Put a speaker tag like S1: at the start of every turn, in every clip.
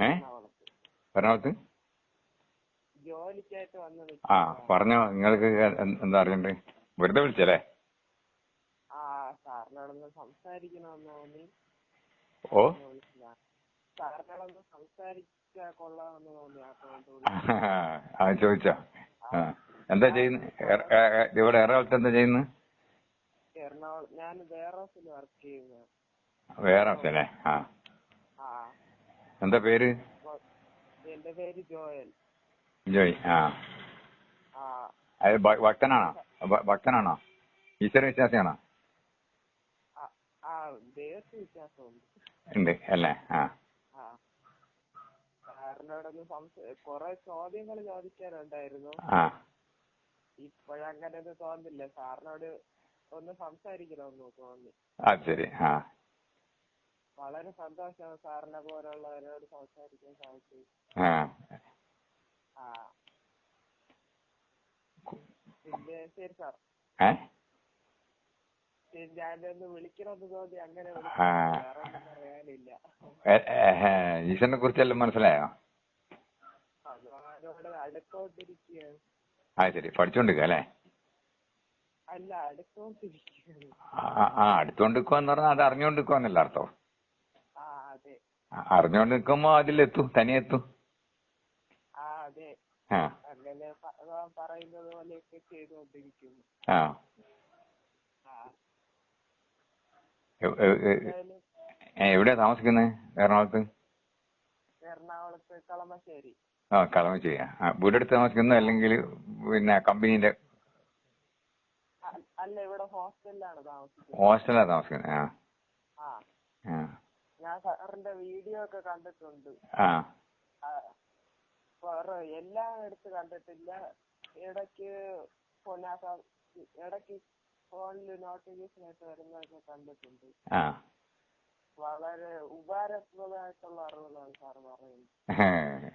S1: ഏ?
S2: എറണാകുളത്ത്.
S1: ആ പറഞ്ഞോ നിങ്ങൾക്ക് എന്താ അറിയണ്ടേ? വെറുതെ വിളിച്ചല്ലേ? ഓ? ആ ചോദിച്ചോ. ആ എന്താ ചെയ്യുന്ന? ഇവിടെ എറണാകുളത്ത് എന്താ ചെയ്യുന്നത്
S2: എറണാകുളം ഞാൻ വേറോസിൽ വർക്ക് ചെയ്യുന്നു
S1: വേറെ ആ. എന്താ പേര്?
S2: എന്റെ പേര് ജോയൽ.
S1: ജോയ് ആ. ഭക്തനാണോ ഭക്തനാണോ ഈശ്വര വിശ്വാസിയാണോ? ഉണ്ട് അല്ലേ? ആ.
S2: സാറിനോടൊന്ന് സംശ കൊറേ ചോദ്യങ്ങൾ ചോദിക്കാനുണ്ടായിരുന്നു. ഇപ്പോഴങ്ങനെ തോന്നില്ല. സാറിനോട് ഒന്ന് സംസാരിക്കണമെന്ന് തോന്നി.
S1: ആ ശരി ആ.
S2: വളരെ സന്തോഷം സാറിനെ പോലുള്ളവരോട് സംസാരിക്കാൻ സാധിച്ചു.
S1: ആ.
S2: പിന്നെ ശരി സാർ.
S1: ഈശ്വരനെ കുറിച്ചെല്ലാം മനസ്സിലായോ? ആ ശരി. പഠിച്ചോണ്ടിരിക്കുക അല്ലേ?
S2: അല്ല അടുത്തോണ്ടിരിക്കുകയാണ്.
S1: ആ ആ എന്ന് പറഞ്ഞാൽ അത് അറിഞ്ഞോണ്ടിരിക്കുക എന്നല്ല അർത്ഥം. അറിഞ്ഞോണ്ട് നിക്കുമ്പോ അതിലെത്തും തനിയെത്തും.
S2: ആ അതെ.
S1: ആ.
S2: അങ്ങനെ പറയുന്നത് പോലെയൊക്കെ ചെയ്തുകൊണ്ടിരിക്കുന്നു.
S1: ആ.
S2: ആ.
S1: ഏ, എവിടെയാ താമസിക്കുന്നത് എറണാകുളത്ത്?
S2: എറണാകുളത്ത് കളമശ്ശേരി.
S1: ആ കളമശ്ശേരി ആ വീടെടുത്ത് താമസിക്കുന്നു അല്ലെങ്കിൽ പിന്നെ കമ്പനീന്റെ
S2: അല്ല ഇവിടെ ഹോസ്റ്റലിലാണ് താമസിക്കുന്നത്.
S1: ഹോസ്റ്റലാ താമസിക്കുന്നത് ആ
S2: ആ.
S1: ആ.
S2: ഞാൻ സാറിന്റെ വീഡിയോ ഒക്കെ കണ്ടിട്ടുണ്ട്. എല്ലാം എടുത്ത് കണ്ടിട്ടില്ല. ഇടയ്ക്ക് ഇടയ്ക്ക് ഫോണിൽ നോട്ടിഫിക്കേഷൻ ആയിട്ട് വരുന്നതൊക്കെ കണ്ടിട്ടുണ്ട്. വളരെ ഉപകാരപ്രദമായിട്ടുള്ള അറിവുകളാണ് സാർ പറയുന്നത്.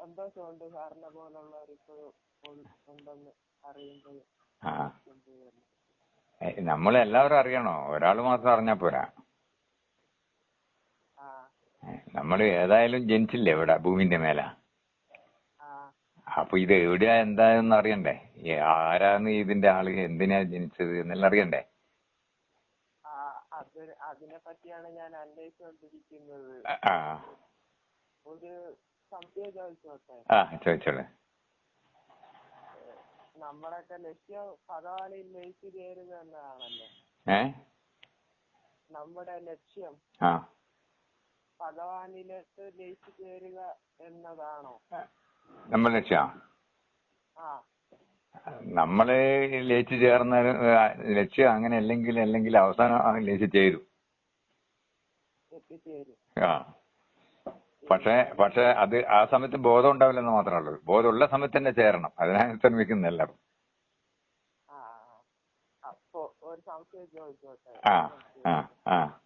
S2: സന്തോഷമുണ്ട് സാറിനെ പോലുള്ളവർ ഇപ്പോഴും ഉണ്ടെന്ന് അറിയുമ്പോൾ.
S1: നമ്മൾ എല്ലാവരും അറിയണോ? ഒരാൾ മാത്രം അറിഞ്ഞാ പോരാ. നമ്മൾ ഏതായാലും ജനിച്ചില്ലേ ഇവിടെ ഭൂമിന്റെ മേല. അപ്പൊ ഇത് എവിടെയാ എന്താന്ന് അറിയണ്ടേ? ആരാന്ന് ഇതിന്റെ ആൾ? എന്തിനാ ജനിച്ചത് എന്നെല്ലാം അറിയണ്ടേ?
S2: അതിനെ പറ്റിയാണ് ഞാൻ അന്വേഷിച്ചുകൊണ്ടിരിക്കുന്നത്
S1: ആ
S2: ഒരു സംശയം ചോദിച്ചോട്ടെ?
S1: ആ ചോദിച്ചോളെ.
S2: നമ്മളൊക്കെ ലക്ഷ്യം ഭഗവാനിൽ ലയിച്ചു ചേരുക എന്നതാണല്ലോ നമ്മുടെ ലക്ഷ്യം.
S1: ആ.
S2: ഭഗവാനിലേക്ക് ലയിച്ചു ചേരുക എന്നതാണോ?
S1: നമ്മൾ ലക്ഷ്യം നമ്മൾ ലയിച്ചു ചേർന്ന ലക്ഷ്യം അങ്ങനെ അല്ലെങ്കിൽ അല്ലെങ്കിൽ അവസാനം ലയിച്ചു ചേരും. ആ. പക്ഷേ പക്ഷെ അത് ആ സമയത്ത് ബോധം ഉണ്ടാവില്ലെന്ന് മാത്രമേ ഉള്ളൂ. ബോധമുള്ള സമയത്ത് തന്നെ ചേരണം. അതിനാണ് ശ്രമിക്കുന്നില്ല എല്ലാവരും.
S2: ആ ഒരു സംശയം ചോദിച്ചോട്ടെ?
S1: ആ ആ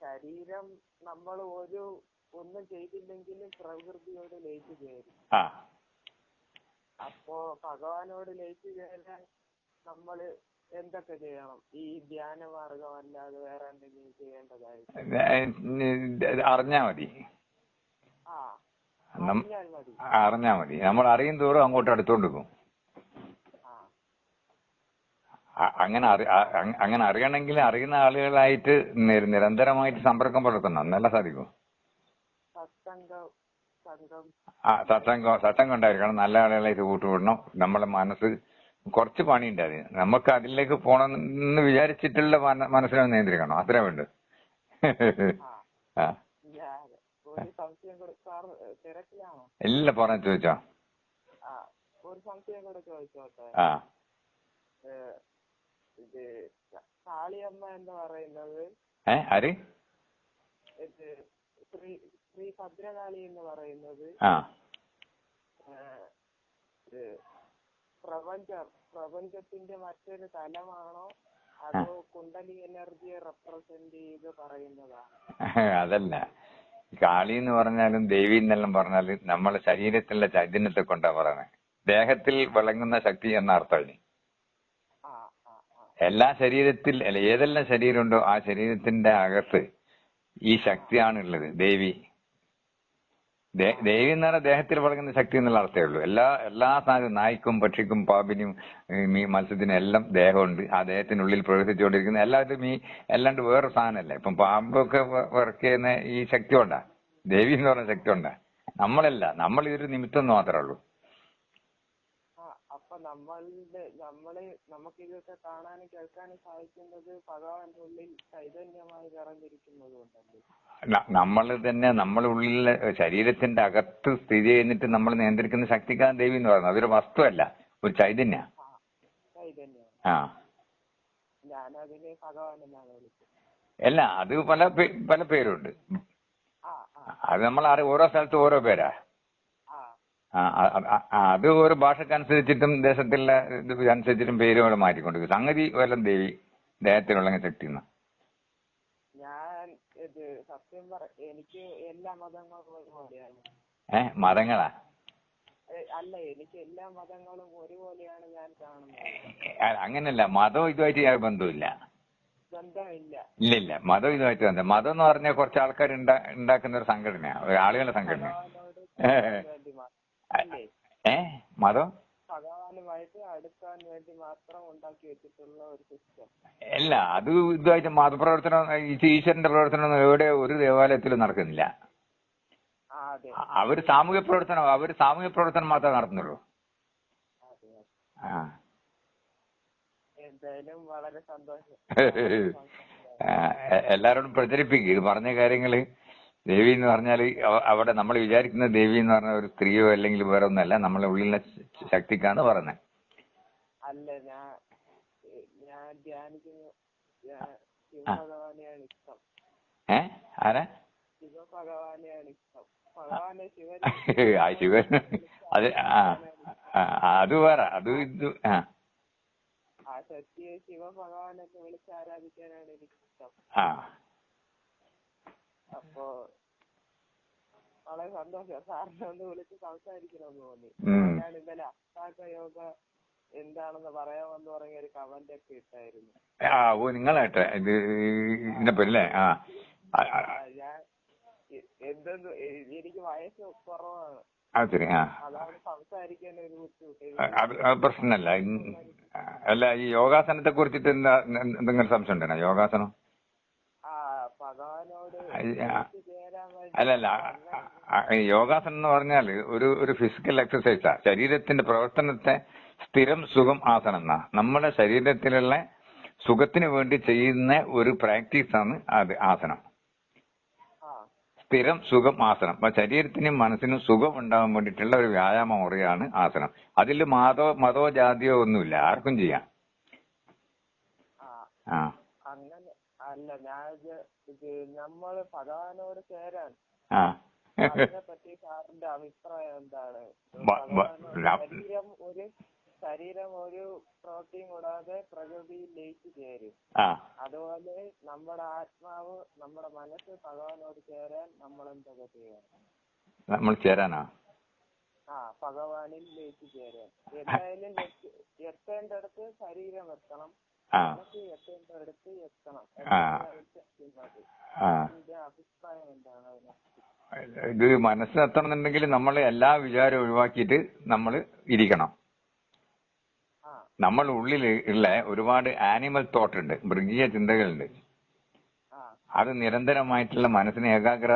S2: ശരീരം നമ്മൾ ഒരു ഒന്നും ചെയ്തില്ലെങ്കിലും പ്രകൃതിയോട് ലയിച്ചു ചേരും അപ്പോ ഭഗവാനോട് ലയിച്ചു ചേരാൻ നമ്മൾ എന്തൊക്കെ ചെയ്യണം? ഈ ധ്യാന മാർഗം അല്ലാതെ വേറെ എന്തെങ്കിലും ചെയ്യേണ്ടതായിട്ട്?
S1: അറിഞ്ഞാ മതി. അറിഞ്ഞാ മതി. നമ്മൾ അറിയും തോറും അങ്ങോട്ട് അടുത്തോണ്ട് പോകും
S2: ആ
S1: അ- അങ്ങനെ അങ്ങനെ അറിയണമെങ്കിൽ അറിയുന്ന ആളുകളായിട്ട് നിര- നിരന്തരമായിട്ട് സമ്പർക്കം പുലർത്തണം. എന്നല്ല സാധിക്കും? ആ സത്സംഗം സത്സംഗം ഉണ്ടായിരിക്കണം. നല്ല ആളുകളായിട്ട് കൂട്ടുകൂടണം. നമ്മളെ മനസ്സ് കുറച്ച് പണിയുണ്ട് അതിന്. നമുക്ക് അതിലേക്ക് പോണെന്ന് വിചാരിച്ചിട്ടുള്ള മന- മനസ്സിനെ നിയന്ത്രിക്കണം. അത്രേ വേണ്ടു ഇല്ല പറഞ്ഞു ചോദിച്ചോ.
S2: ആ ഒരു സംശയം കൂടെ ചോദിച്ചോട്ടെ.
S1: ആ.
S2: ഏ, ഇത് കാളിയമ്മ എന്ന് പറയുന്നത്
S1: ആര്?
S2: ഇത് ശ്രീ ശ്രീ ഭദ്രകാളി എന്ന് പറയുന്നത് പ്രപഞ്ചം പ്രപഞ്ചത്തിന്റെ മറ്റൊരു തലമാണോ അതോ കുണ്ടലി എനർജിയെ റെപ്രസെന്റ് ചെയ്ത് പറയുന്നതാണ്
S1: അതല്ല. കാളി എന്ന് പറഞ്ഞാലും ദേവി എന്നെല്ലാം പറഞ്ഞാലും നമ്മളെ ശരീരത്തിലുള്ള ചൈതന്യത്തെ കൊണ്ടാ പറയണേ. ദേഹത്തിൽ വിളങ്ങുന്ന ശക്തി എന്ന
S2: അർത്ഥമാണ്
S1: എല്ലാ ശരീരത്തിൽ ഏതെല്ലാം ശരീരമുണ്ടോ ആ ശരീരത്തിന്റെ അകത്ത് ഈ ശക്തിയാണ് ഉള്ളത് ദേവി ദേവി എന്ന് പറഞ്ഞാൽ ദേഹത്തിൽ വളരുന്ന ശക്തി എന്നുള്ള അർത്ഥമേ ഉള്ളൂ. എല്ലാ എല്ലാ സാധനവും നായ്ക്കും പക്ഷിക്കും പാമ്പിനും മത്സ്യത്തിനും എല്ലാം ദേഹമുണ്ട്. ആ ദേഹത്തിനുള്ളിൽ പ്രവർത്തിച്ചുകൊണ്ടിരിക്കുന്ന എല്ലാവരും ഈ എല്ലാണ്ട് വേറെ സാധനമല്ല. ഇപ്പം പാമ്പൊക്കെ വർക്ക് ചെയ്യുന്ന ഈ ശക്തി കൊണ്ടാ. ദേവി എന്ന് പറഞ്ഞ ശക്തി കൊണ്ടാ. നമ്മളല്ല നമ്മൾ ഇതൊരു നിമിത്തം മാത്രമേ ഉള്ളൂ.
S2: നമ്മളുടെ നമ്മൾ നമുക്ക് ഇതൊക്കെ കാണാനും കേൾക്കാനും സാധിക്കുന്നത് ഭഗവാന്റെ ഉള്ളിൽ ചൈതന്യമായി നിറഞ്ഞിരിക്കുന്നത് കൊണ്ടല്ലേ
S1: നമ്മൾ തന്നെ നമ്മുടെ ഉള്ളിൽ ശരീരത്തിന്റെ അകത്ത് സ്ഥിതി ചെയ്യുന്നിട്ട് നമ്മൾ നിയന്ത്രിക്കുന്ന ശക്തിക്കാണ് ദേവി എന്ന് പറയുന്നത്. അതൊരു വസ്തുവല്ല ഒരു ചൈതന്യ.
S2: ആ ചൈതന്യം
S1: ആ.
S2: ഞാനതിനെ ഭഗവാൻ എന്നാണ് വിളിച്ചത്.
S1: അല്ല അത് പല പല പേരുണ്ട്. അത് നമ്മൾ അറി ഓരോ സ്ഥലത്ത് ഓരോ പേരാ. അത് ഓരോ ഭാഷക്കനുസരിച്ചിട്ടും ദേശത്തിലുള്ള അനുസരിച്ചിട്ടും പേര് പേരുകൾ മാറ്റിക്കൊണ്ടിരിക്കും സംഗതി വല്ലം ദേവി ദേഹത്തിനുള്ള ശക്തി എന്ന്
S2: ഞാൻ ഇത് സത്യം പറ എനിക്ക് എല്ലാ മതങ്ങളും ഒരുപോലെയാണ്.
S1: ഏഹ് മതങ്ങളാ?
S2: ഏ, അല്ല എനിക്ക് എല്ലാ മതങ്ങളും ഒരുപോലെയാണ് ഞാൻ കാണുന്നത്.
S1: അങ്ങനല്ല മതം ഇതുമായിട്ട് ബന്ധമില്ല
S2: ബന്ധമില്ല.
S1: ഇല്ല ഇല്ല മതം ഇതുമായിട്ട് ബന്ധം. മതം എന്ന് പറഞ്ഞാൽ കുറച്ച് ആൾക്കാർ ഉണ്ടാക്കുന്ന ഒരു സംഘടനയാണ് ആളുകളുടെ സംഘടന
S2: അല്ലേ
S1: മതം? അത് ഇതുമായിട്ട് മതപ്രവർത്തനം ഈശ്വരന്റെ പ്രവർത്തനം എവിടെ ഒരു ദേവാലയത്തിലും നടക്കുന്നില്ല. അവർ സാമൂഹ്യ പ്രവർത്തനം അവർ സാമൂഹ്യ പ്രവർത്തനം മാത്രമേ നടത്തുന്നുള്ളൂ. ആഹ്. എല്ലാരോടും പ്രചരിപ്പിക്ക് ഇത് പറഞ്ഞ കാര്യങ്ങൾ. ദേവി എന്ന് പറഞ്ഞാൽ അവിടെ നമ്മൾ വിചാരിക്കുന്ന ദേവി എന്ന് പറഞ്ഞ ഒരു സ്ത്രീയോ അല്ലെങ്കിൽ വേറെ ഒന്നല്ല നമ്മളെ ഉള്ളിലെ ശക്തിക്കാണ് പറഞ്ഞത്
S2: അല്ല ഞാൻ ഞാൻ ധ്യാനിക്കുന്ന. ഞാൻ ശിവഭഗവാനെയാണ് ഇഷ്ടം.
S1: ഏ? ആരാ?
S2: ശിവഭഗവാനെയാണ് ഇഷ്ടം. ഭഗവാനെ ശിവൻ
S1: ആ ശിവൻ. അത് ആ അത് വേറെ അത് ഇത് ആ.
S2: ആ വിളിച്ച് ആരാധിക്കാനാണ്
S1: ആ.
S2: അപ്പോ വളരെ സന്തോഷം. സാറിനെ ഒന്ന് വിളിച്ച് സംസാരിക്കണമെന്ന് തോന്നി. ഞാൻ ഇന്നലെ അഷ്ടാംഗ യോഗ എന്താണെന്ന് പറയാമെന്ന് പറഞ്ഞ ഒരു കമന്റ് ഒക്കെ ഇട്ടായിരുന്നു. ഞാൻ എന്തെന്ന് എനിക്ക് വയസ്സ് കുറവാണ്. അതാണ് സംസാരിക്കാൻ ഒരു ബുദ്ധിമുട്ട്.
S1: പ്രശ്നമല്ല. അല്ല ഈ യോഗാസനത്തെ കുറിച്ചിട്ട് എന്താ എന്തെങ്കിലും സംശയം ഉണ്ടോ യോഗാസനം
S2: ആ ഭഗവാനോട്
S1: അയ്യ, ആ.
S2: ചേരാൻ വേണ്ടി
S1: അല്ലല്ല യോഗാസനം എന്ന് പറഞ്ഞാൽ ഒരു ഒരു ഫിസിക്കൽ എക്സസൈസാ ശരീരത്തിന്റെ പ്രവർത്തനത്തെ സ്ഥിരം സുഖം ആസനം എന്നാ. നമ്മുടെ ശരീരത്തിലുള്ള സുഖത്തിന് വേണ്ടി ചെയ്യുന്ന ഒരു പ്രാക്ടീസ് ആണ് അത് ആസനം. സ്ഥിരം സുഖം ആസനം. അപ്പൊ ശരീരത്തിനും മനസ്സിനും സുഖം ഉണ്ടാകാൻ വേണ്ടിയിട്ടുള്ള ഒരു വ്യായാമ മുറിയാണ് ആസനം. അതിൽ മതോ മതോ ജാതിയോ ഒന്നുമില്ല. ആർക്കും ചെയ്യാം.
S2: ആ. അല്ല ഞാൻ ഇത് ഇത് നമ്മൾ ഭഗവാനോട് ചേരാൻ
S1: ആ.
S2: അതിനെ പറ്റി സാറിന്റെ അഭിപ്രായം എന്താണ്? ശരീരം ഒരു ശരീരം ഒരു പ്രോട്ടീൻ കൂടാതെ പ്രകൃതിയിൽ ലയിച്ച് ചേരും. അതുപോലെ നമ്മുടെ ആത്മാവ് നമ്മുടെ മനസ്സ് ഭഗവാനോട് ചേരാൻ നമ്മൾ എന്തൊക്കെ ചെയ്യണം?
S1: നമ്മൾ ചേരാനാ?
S2: ആ ഭഗവാനിൽ ലയിച്ച് ചേരാൻ. എന്തായാലും എത്തേണ്ടടുത്ത് ശരീരം എത്തണം.
S1: ഇത് മനസ്സിലെത്തണമെന്നുണ്ടെങ്കിൽ നമ്മൾ എല്ലാ വിചാരവും ഒഴിവാക്കിയിട്ട് നമ്മൾ ഇരിക്കണം. നമ്മൾ ഉള്ളിൽ ഉള്ള ഒരുപാട് ആനിമൽ തോട്ട് ഉണ്ട് മൃഗീയ ചിന്തകളുണ്ട്. അത് നിരന്തരമായിട്ടുള്ള മനസ്സിനെ ഏകാഗ്ര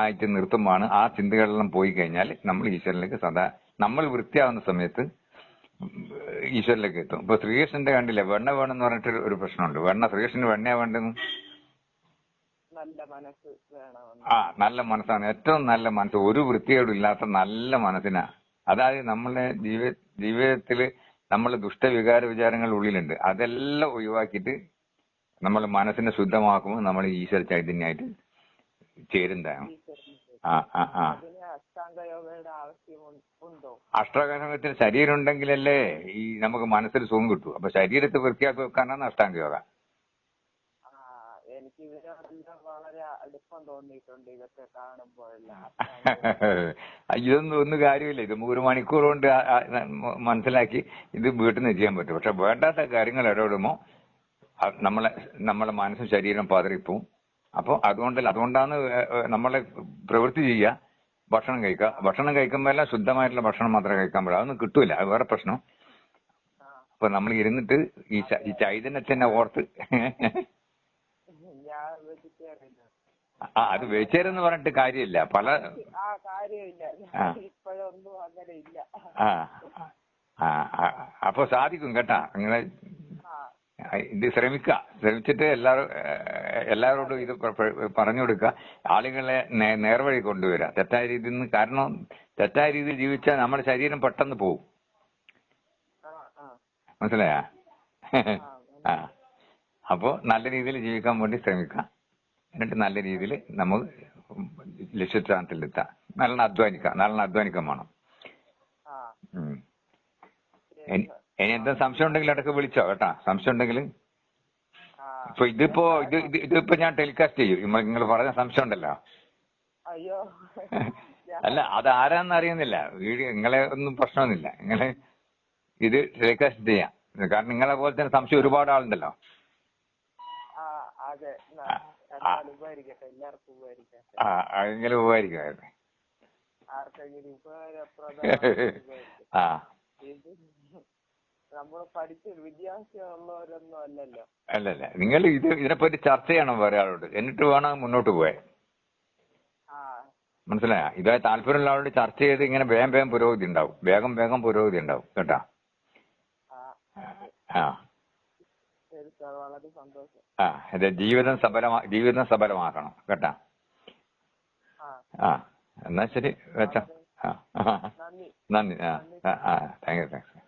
S1: ആയിട്ട് നിർത്തുമ്പോഴാണ് ആ ചിന്തകളെല്ലാം പോയി കഴിഞ്ഞാൽ നമ്മൾ ഈശ്വരനിലേക്ക് സദാ നമ്മൾ വൃത്തിയാവുന്ന സമയത്ത് ഈശ്വരനിലേക്ക് എത്തും. ഇപ്പൊ ശ്രീകൃഷ്ണന്റെ കണ്ടില്ല വെണ്ണ വേണമെന്ന് പറഞ്ഞിട്ട് ഒരു പ്രശ്നമുണ്ട്. വെണ്ണ ശ്രീകൃഷ്ണന് വെണ്ണയാ വേണ്ടെന്ന് ആ നല്ല മനസ്സാണ്. ഏറ്റവും നല്ല മനസ്സ്. ഒരു വൃത്തികേടും ഇല്ലാത്ത നല്ല മനസ്സിനാ. അതായത് നമ്മളെ ജീവിത ജീവിതത്തിൽ നമ്മളെ ദുഷ്ടവികാര വിചാരങ്ങൾ ഉള്ളിലുണ്ട്. അതെല്ലാം ഒഴിവാക്കിയിട്ട് നമ്മൾ മനസ്സിനെ ശുദ്ധമാക്കുമ്പോൾ നമ്മൾ ഈശ്വര ചൈതന്യമായിട്ട് ചേരുന്നതാണ്. ആ ആ ആ.
S2: അതിന് അഷ്ടാംഗ യോഗയുടെ ആവശ്യം ഉണ്ടോ?
S1: ശരീരം ഉണ്ടെങ്കിലല്ലേ ഈ നമുക്ക് മനസ്സിൽ സുഖം കിട്ടൂ. അപ്പൊ ശരീരത്തെ വൃത്തിയാക്കി വെക്കാനാണ് അഷ്ടാംഗ യോഗ
S2: എനിക്ക് വളരെ അടുപ്പം തോന്നിയിട്ടുണ്ട് ഇതൊക്കെ കാണുമ്പോഴെല്ലാം.
S1: ഇതൊന്നും ഒന്നും കാര്യമില്ല. ഇത് ഒരു മണിക്കൂർ കൊണ്ട് മനസ്സിലാക്കി ഇത് വീട്ടിൽ നിന്ന് ചെയ്യാൻ പറ്റും. പക്ഷെ വേണ്ടാത്ത കാര്യങ്ങൾ ഇടപെടുമ്പോ നമ്മളെ നമ്മളെ മനസ്സും ശരീരം പതറിപ്പോവും. അപ്പോൾ അതുകൊണ്ടല്ല അതുകൊണ്ടാണ് നമ്മളെ പ്രവൃത്തി ചെയ്യുക. ഭക്ഷണം കഴിക്കുക. ഭക്ഷണം കഴിക്കുമ്പോഴെല്ലാം ശുദ്ധമായിട്ടുള്ള ഭക്ഷണം മാത്രമേ കഴിക്കാൻ പാടില്ല അതൊന്നും കിട്ടൂല. അത് വേറെ പ്രശ്നം. അപ്പൊ നമ്മൾ ഇരുന്നിട്ട് ഈ ചൈതന്യത്തിനെ ഓർത്ത് ആ അത് വെച്ചേരെന്ന് പറഞ്ഞിട്ട് കാര്യമില്ല. പല
S2: ആ
S1: ആ. അപ്പൊ സാധിക്കും കേട്ടാ. നിങ്ങളെ ഇത് ശ്രമിക്കുക. ശ്രമിച്ചിട്ട് എല്ലാവരും എല്ലാവരോടും ഇത് പറഞ്ഞു കൊടുക്കുക. ആളുകളെ നേർവഴി കൊണ്ടുവരിക. തെറ്റായ രീതിയിൽ നിന്ന് കാരണം തെറ്റായ രീതിയിൽ ജീവിച്ചാൽ നമ്മുടെ ശരീരം പെട്ടെന്ന് പോകും
S2: മനസ്സിലായ ആ.
S1: മനസ്സിലായാ?
S2: ആ
S1: ആ. അപ്പോ നല്ല രീതിയിൽ ജീവിക്കാൻ വേണ്ടി ശ്രമിക്കാം എന്നിട്ട് നല്ല രീതിയിൽ നമുക്ക് ലക്ഷ്യസ്ഥാനത്തിലെത്താം. നല്ലോണം അധ്വാനിക്കാം നല്ലോണം അധ്വാനിക്കാൻ വേണം. ഇനി എന്തെങ്കിലും എന്താ സംശയം ഉണ്ടെങ്കിൽ ഇടയ്ക്ക് വിളിച്ചോ കേട്ടാ. സംശയം ഉണ്ടെങ്കിൽ
S2: ആ
S1: ഇപ്പൊ ഇതിപ്പോ ഇത് ഇത് ഇതിപ്പോ ഞാൻ ടെലികാസ്റ്റ് ചെയ്യും. നിങ്ങൾ പറഞ്ഞ സംശയം ഉണ്ടല്ലോ.
S2: അയ്യോ.
S1: അല്ല അത് ആരാന്ന് അറിയുന്നില്ല. വീഡിയോ നിങ്ങളെ ഒന്നും പ്രശ്നമൊന്നുമില്ല. നിങ്ങൾ ഇത് ടെലികാസ്റ്റ് ചെയ്യാം. കാരണം നിങ്ങളെ പോലെ തന്നെ സംശയം ഒരുപാട് ആളുണ്ടല്ലോ.
S2: ആ അതെ. ന-
S1: ആ.
S2: എന്നാലും ഉപകരിക്കട്ടെ എല്ലാവർക്കും ഉപകരിക്കട്ടെ
S1: ആ അങ്ങനെ ഉപകാരിക്കും
S2: ആർക്കെങ്കിലും ഉപകാരപ്രദമായിട്ട്
S1: ആ
S2: ഇത് പഠിച്ച ഉള്ളവരൊന്നും അല്ലല്ലോ.
S1: അല്ലല്ല. നിങ്ങൾ ഇത് ഇതിനെപ്പറ്റി ചർച്ച ചെയ്യണം വേറെ ആളോട്. എന്നിട്ട് വേണം മുന്നോട്ട്
S2: ആ.
S1: മനസ്സിലായ? ഇതായ താല്പര്യമുള്ള ആളോട് ചർച്ച ചെയ്ത് ഇങ്ങനെ വേഗം വേഗം പുരോഗതി ഉണ്ടാവും. വേഗം വേഗം പുരോഗതി ഉണ്ടാവും. കേട്ടാ?
S2: ആ.
S1: ആ.
S2: ശരി സാർ. വളരെ സന്തോഷം.
S1: ആ. ഇത് ജീവിതം സഫലമാ ജീവിതം സഫലമാക്കണം കേട്ടാ? ആ. എന്നാ ശരി. വെച്ചോ. ആ. ആ.
S2: നന്ദി.
S1: നന്ദി. ആ. ആ. Thank you thanks